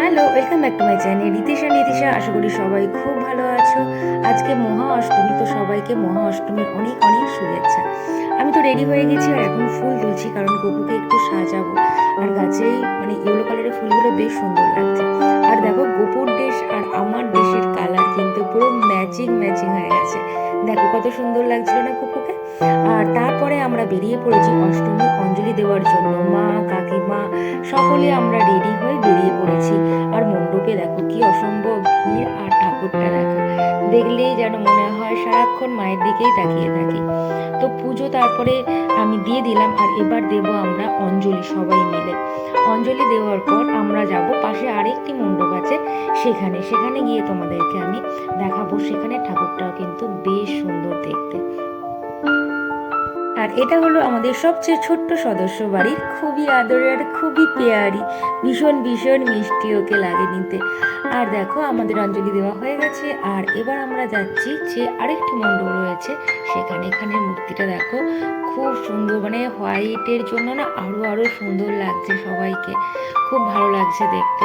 Hello welcome back to my channel Ritisha Nitisha আশা করি সবাই খুব ভালো আছো। আজকে মহা অষ্টমী তো সবাইকে মহা অষ্টমীর অনেক অনেক শুভেচ্ছা। আমি তো রেডি হয়ে গেছি আর এখন ফুল তুলছি, কারণ গপুকে একটু সাজাবো। আর গাছেই মানে ইয়েলো কালারের ফুলগুলো বেশ সুন্দর লাগছে। আর দেখো, গোপুর দেশ আর আমার দেশের কালার কিন্তু পুরো ম্যাচিং ম্যাচিং হয়ে গেছে। দেখো কত সুন্দর লাগছিল না কুকুকে? আর তারপরে আমরা বেরিয়ে পড়েছি অষ্টমী অঞ্জলি দেওয়ার জন্য। মা, কাকিমা সকলে আমরা রেডি হয়ে বেরিয়ে পড়েছি। আর মণ্ডপে দেখো কি অসম্ভব ভিড় আর ঠাকুরটা দেখো। দেখলেই যেন মনে হয় সারাক্ষণ মায়ের দিকেই তাকিয়ে থাকি। তো পুজো তারপরে আমি দিয়ে দিলাম আর এবার দেব আমরা অঞ্জলি সবাই মিলে। অঞ্জলি দেওয়ার পর আমরা যাব পাশে আরেকটি মণ্ডপ আছে সেখানে। সেখানে গিয়ে তোমাদেরকে আমি দেখাবো। সেখানে ঠাকুরটাও কিন্তু বেশ সুন্দর দেখতে। আর এটা হলো আমাদের সবচেয়ে ছোট্ট সদস্য বাড়ির খুবই আদরের, খুবই পেয়ারি ভীষণ ভীষণ মিষ্টি ওকে লাগে নিতে। আর দেখো, আমাদের অঞ্জলি দেওয়া হয়ে গেছে, আর এবার আমরা যাচ্ছি যে আরেকটি মণ্ডপ রয়েছে। সেখানে এখানে মূর্তিটা দেখো, খুব সুন্দর মানে হোয়াইটের জন্য না আরও আরও সুন্দর লাগছে সবাইকে। খুব ভালো লাগছে দেখতে।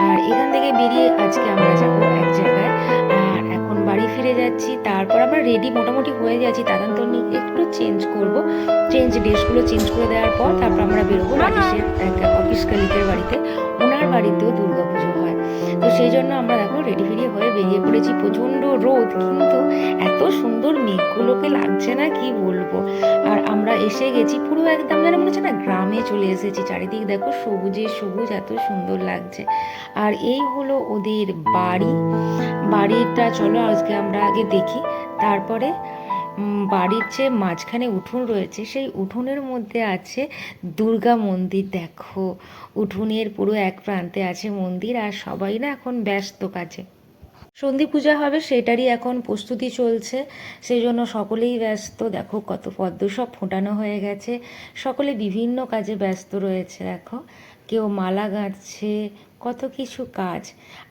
আর এখান থেকে বেরিয়ে আজকে আমরা যাব এক জায়গায়। ফিরে যাচ্ছি তারপর আমরা রেডি মোটামুটি হয়ে যাচ্ছি তাদান্তনি একটু চেঞ্জ করব। চেঞ্জ ড্রেসগুলো চেঞ্জ করে দেওয়ার পর তারপর আমরা বেরোবো রাজেশের এক অফিস কালিকের বাড়িতে। ওনার বাড়িতেও দুর্গা পুজো হয়। তো সেই জন্য আমরা দেখো রেডি ফেডি হয়ে বেরিয়ে পড়েছি। প্রচণ্ড রোদ, কিন্তু এত সুন্দর মেঘগুলোকে লাগছে না, কি বলব? আর আমরা এসে গেছি পুরো একদম যেন মনে হচ্ছে না গ্রামে চলে এসেছি। চারিদিক দেখো সবুজে সবুজ, এত সুন্দর লাগছে। আর এই হলো ওদের বাড়ি। বাড়িটা চলো আজকে আমরা আগে দেখি। তারপরে বাড়ির যে মাঝখানে উঠোন রয়েছে, সেই উঠোনের মধ্যে আছে দুর্গা মন্দির। দেখো, উঠোনের পুরো এক প্রান্তে আছে মন্দির আর সবাই না এখন ব্যস্ত কাজে। সন্ধি পূজা হবে, সেটারই এখন প্রস্তুতি চলছে। সেই জন্য সকলেই ব্যস্ত। দেখো, কত পদ্ম সব ফোটানো হয়ে গেছে। সকলে বিভিন্ন কাজে ব্যস্ত রয়েছে। দেখো, কেউ মালা গাঁথছে কত কিছু কাজ।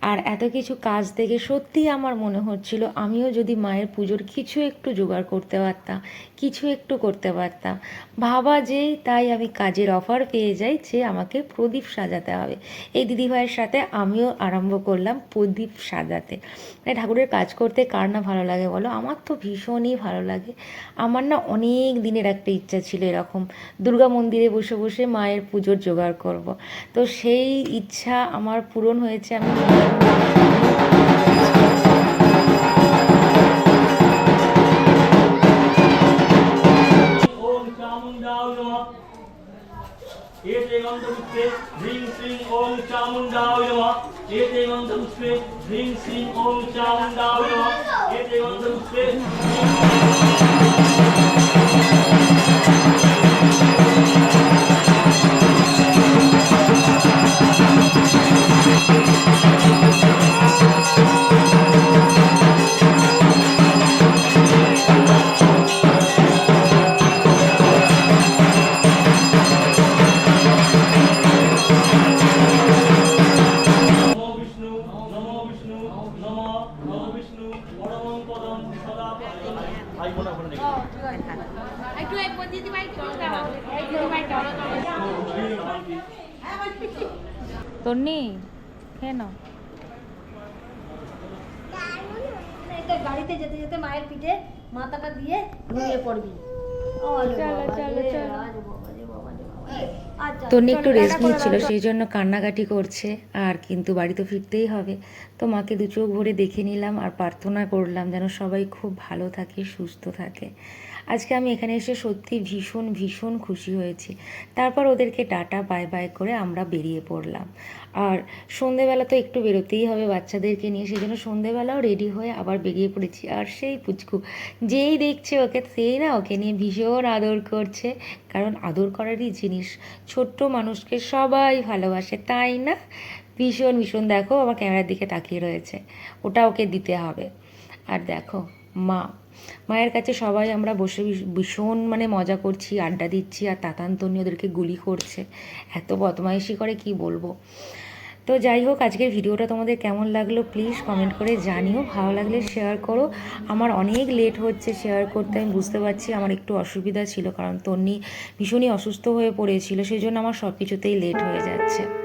আর এত কিছু কাজ দেখে সত্যিই আমার মনে হচ্ছিল আমিও যদি মায়ের পুজোর কিছু একটু জোগাড় করতে পারতাম, কিছু একটু করতে পারতাম। ভাবা যে তাই আমি কাজের অফার পেয়ে যাই যে আমাকে প্রদীপ সাজাতে হবে। এই দিদিভাইয়ের সাথে আমিও আরম্ভ করলাম প্রদীপ সাজাতে। মানে ঠাকুরের কাজ করতে কার না ভালো লাগে বলো? আমার তো ভীষণই ভালো লাগে। আমার না অনেক দিনের একটা ইচ্ছা ছিল এরকম। দুর্গা মন্দিরে বসে বসে মায়ের পুজোর জোগাড় করব। তো সেই ইচ্ছা আমার পূরণ হয়েছে, আমি এতেগন্তপুত্রে হ্রিং শ্রীং ওং চামুণ্ডায় নমঃ। এতেগন্তপুত্রে ওম শ্রীং ওং চামুণ্ডায় নমঃ। এতেগন্তপুত্রে একটু একবার দিদি ভাই দিদি ভাই তন্নি কেন গাড়িতে যেতে যেতে মায়ের পিঠে মাথাটা দিয়ে ঘুমিয়ে পড়বি। চলো, চলো, চলো। তন্নি একটু রেস্ট নিচ্ছিল সেই জন্য কান্নাকাটি করছে আর কিন্তু বাড়ি তো ফিরতেই হবে। তো মাকে দু চোখ ভরে দেখে নিলাম আর প্রার্থনা করলাম যেন সবাই খুব ভালো থাকে সুস্থ থাকে। আজকে আমি এখানে এসে সত্যি ভীষণ ভীষণ খুশি হয়েছি। তারপর ওদেরকে টাটা, বাই বাই করে আমরা বেরিয়ে পড়লাম। আর সন্ধেবেলা তো একটু বেরোতেই হবে বাচ্চাদেরকে নিয়ে সেই জন্য সন্ধেবেলাও রেডি হয়ে আবার বেরিয়ে পড়েছি। আর সেই পুচকু, যেই দেখছে ওকে, সেই না ওকে নিয়ে ভীষণ আদর করছে। কারণ আদর করারই জিনিস, ছোট্ট মানুষকে সবাই ভালোবাসে, তাই না? ভীষণ ভীষণ, দেখো, আমার ক্যামেরার দিকে তাকিয়ে রয়েছে। ওটা ওকে দিতে হবে। আর দেখো মা। মায়ের কাছে সবাই আমরা বসে ভীষ- ভীষণ মানে মজা করছি, আড্ডা দিচ্ছি আর তাতান্তনি ওদেরকে গুলি করছে। এত বদমাইশি করে কি বলব? তো যাই হোক, আজকের ভিডিওটা তোমাদের কেমন লাগল প্লিজ কমেন্ট করে জানিও। ভালো লাগলে শেয়ার করো। আমার অনেক লেট হচ্ছে শেয়ার করতে, আমি বুঝতে পারছি আমার একটু অসুবিধা ছিল কারণ তন্নি ভীষণই অসুস্থ হয়ে পড়েছিল সেই জন্য আমার সব কিছুতেই লেট হয়ে যাচ্ছে।